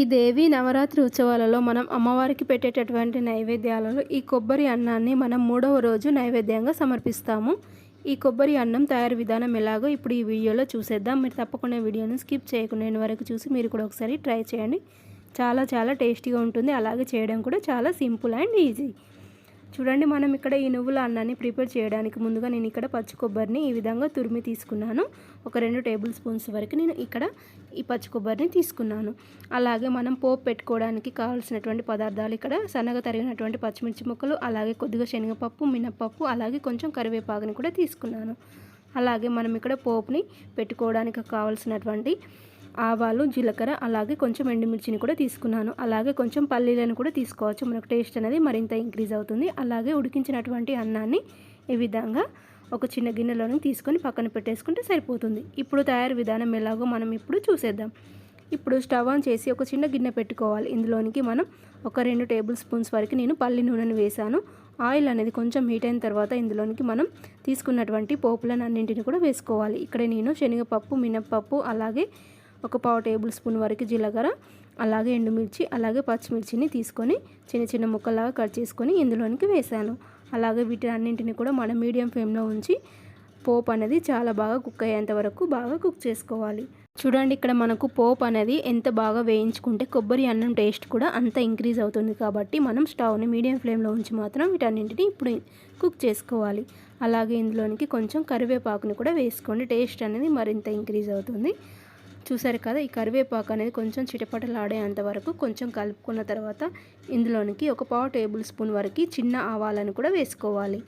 ఈ దేవి నవరాత్రి ఉత్సవాలలో మనం అమ్మవారికి పెట్టేటటువంటి నైవేద్యాలలో ఈ కొబ్బరి అన్నాన్ని మనం మూడవ రోజు నైవేద్యంగా సమర్పిస్తాము. ఈ కొబ్బరి అన్నం తయారు విధానం ఎలాగో ఇప్పుడు ఈ వీడియోలో చూసేద్దాం. మీరు తప్పకుండా వీడియోని స్కిప్ చేయకుండా వరకు చూసి మీరు కూడా ఒకసారి ట్రై చేయండి. చాలా చాలా టేస్టీగా ఉంటుంది. అలాగే చేయడం కూడా చాలా సింపుల్ అండ్ ఈజీ. చూడండి మనం ఇక్కడ ఈ నువ్వుల అన్నాన్ని ప్రిపేర్ చేయడానికి ముందుగా నేను ఇక్కడ పచ్చి కొబ్బరిని ఈ విధంగా తురిమి తీసుకున్నాను. ఒక రెండు టేబుల్ స్పూన్స్ వరకు నేను ఇక్కడ ఈ పచ్చి కొబ్బరిని తీసుకున్నాను. అలాగే మనం పోపు పెట్టుకోవడానికి కావాల్సినటువంటి పదార్థాలు ఇక్కడ సన్నగా తరిగినటువంటి పచ్చిమిర్చి ముక్కలు అలాగే కొద్దిగా శనగపప్పు మినప్పప్పు అలాగే కొంచెం కరివేపాకుని కూడా తీసుకున్నాను. అలాగే మనం ఇక్కడ పోపుని పెట్టుకోవడానికి కావాల్సినటువంటి ఆవాలు జీలకర్ర అలాగే కొంచెం ఎండుమిర్చిని కూడా తీసుకున్నాను. అలాగే కొంచెం పల్లీలను కూడా తీసుకోవచ్చు. మనకు టేస్ట్ అనేది మరింత ఇంక్రీజ్ అవుతుంది. అలాగే ఉడికించినటువంటి అన్నాన్ని ఈ విధంగా ఒక చిన్న గిన్నెలోని తీసుకొని పక్కన పెట్టేసుకుంటే సరిపోతుంది. ఇప్పుడు తయారు విధానం ఎలాగో మనం ఇప్పుడు చూసేద్దాం. ఇప్పుడు స్టవ్ ఆన్ చేసి ఒక చిన్న గిన్నె పెట్టుకోవాలి. ఇందులోనికి మనం ఒక రెండు టేబుల్ స్పూన్స్ వరకు నేను పల్లి నూనెను వేశాను. ఆయిల్ అనేది కొంచెం హీట్ అయిన తర్వాత ఇందులోనికి మనం తీసుకున్నటువంటి పోపులను అన్నింటిని కూడా వేసుకోవాలి. ఇక్కడ నేను శనగపప్పు మినప్పప్పు అలాగే ఒక పావు టేబుల్ స్పూన్ వరకు జీలకర్ర అలాగే ఎండుమిర్చి అలాగే పచ్చిమిర్చిని తీసుకొని చిన్న చిన్న ముక్కలాగా కట్ చేసుకొని ఇందులోనికి వేసాను. అలాగే వీటి అన్నింటిని కూడా మనం మీడియం ఫ్లేమ్లో ఉంచి పోప్ అనేది చాలా బాగా కుక్ అయ్యేంత వరకు బాగా కుక్ చేసుకోవాలి. చూడండి ఇక్కడ మనకు పోప్ అనేది ఎంత బాగా వేయించుకుంటే కొబ్బరి అన్నం టేస్ట్ కూడా అంత ఇంక్రీజ్ అవుతుంది కాబట్టి మనం స్టవ్ని మీడియం ఫ్లేమ్లో ఉంచి మాత్రం వీటన్నింటిని ఇప్పుడు కుక్ చేసుకోవాలి. అలాగే ఇందులోనికి కొంచెం కరివేపాకుని కూడా వేసుకోండి టేస్ట్ అనేది మరింత ఇంక్రీజ్ అవుతుంది. చూసారు కదా ఈ కరివేపాకు అనేది కొంచెం చిటపటలాడేంత వరకు కొంచెం కలుపుకున్న తర్వాత ఇందులోనికి ఒక పావు టేబుల్ స్పూన్ వరకు చిన్న ఆవాలను కూడా వేసుకోవాలి.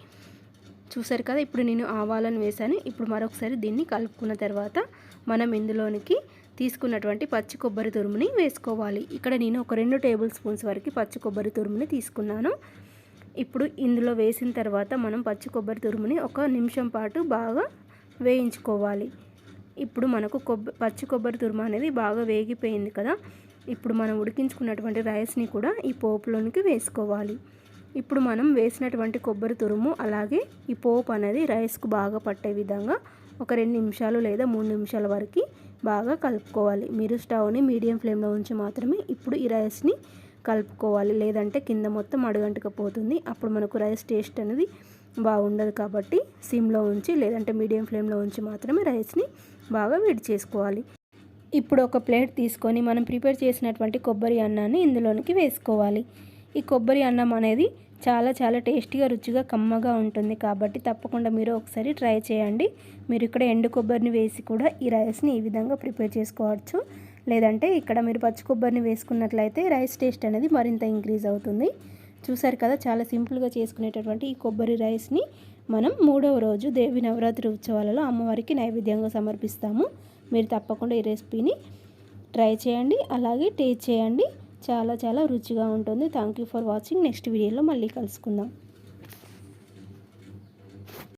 చూసారు కదా ఇప్పుడు నేను ఆవాలను వేసాను ఇప్పుడు మరొకసారి దీన్ని కలుపుకున్న తర్వాత మనం ఇందులోనికి తీసుకున్నటువంటి పచ్చి కొబ్బరి తురుముని వేసుకోవాలి. ఇక్కడ నేను ఒక రెండు టేబుల్ స్పూన్స్ వరకు పచ్చి కొబ్బరి తురుముని తీసుకున్నాను. ఇప్పుడు ఇందులో వేసిన తర్వాత మనం పచ్చి కొబ్బరి తురుముని ఒక నిమిషం పాటు బాగా వేయించుకోవాలి. ఇప్పుడు మనకు కొబ్బరి పచ్చి కొబ్బరి తురుము అనేది బాగా వేగిపోయింది కదా. ఇప్పుడు మనం ఉడికించుకున్నటువంటి రైస్ని కూడా ఈ పోపులోనికి వేసుకోవాలి. ఇప్పుడు మనం వేసినటువంటి కొబ్బరి తురుము అలాగే ఈ పోపు అనేది రైస్కు బాగా పట్టే విధంగా ఒక రెండు నిమిషాలు లేదా మూడు నిమిషాల వరకు బాగా కలుపుకోవాలి. మీరు స్టవ్ని మీడియం ఫ్లేమ్లో ఉంచి మాత్రమే ఇప్పుడు ఈ రైస్ని కలుపుకోవాలి. లేదంటే కింద మొత్తం అడుగంటకపోతుంది. అప్పుడు మనకు రైస్ టేస్ట్ అనేది బాగుండదు కాబట్టి సిమ్లో ఉంచి లేదంటే మీడియం ఫ్లేమ్లో ఉంచి మాత్రమే రైస్ని బాగా వేడి చేసుకోవాలి. ఇప్పుడు ఒక ప్లేట్ తీసుకొని మనం ప్రిపేర్ చేసినటువంటి కొబ్బరి అన్నాన్ని ఇందులోనికి వేసుకోవాలి. ఈ కొబ్బరి అన్నం అనేది చాలా చాలా టేస్టీగా రుచిగా కమ్మగా ఉంటుంది. కాబట్టి తప్పకుండా మీరు ఒకసారి ట్రై చేయండి. మీరు ఇక్కడ ఎండు కొబ్బరిని వేసి కూడా ఈ రైస్ని ఈ విధంగా ప్రిపేర్ చేసుకోవచ్చు. లేదంటే ఇక్కడ మీరు పచ్చి కొబ్బరిని వేసుకున్నట్లయితే రైస్ టేస్ట్ అనేది మరింత ఇంక్రీజ్ అవుతుంది. చూసారు కదా చాలా సింపుల్గా చేసుకునేటటువంటి ఈ కొబ్బరి రైస్ని మనం మూడవ రోజు దేవి నవరాత్రి ఉత్సవాలలో అమ్మవారికి నైవేద్యంగా సమర్పిస్తాము. మీరు తప్పకుండా ఈ రెసిపీని ట్రై చేయండి అలాగే టేస్ట్ చేయండి. చాలా చాలా రుచిగా ఉంటుంది. Thank you for watching next వీడియోలో మళ్ళీ కలుసుకుందాం.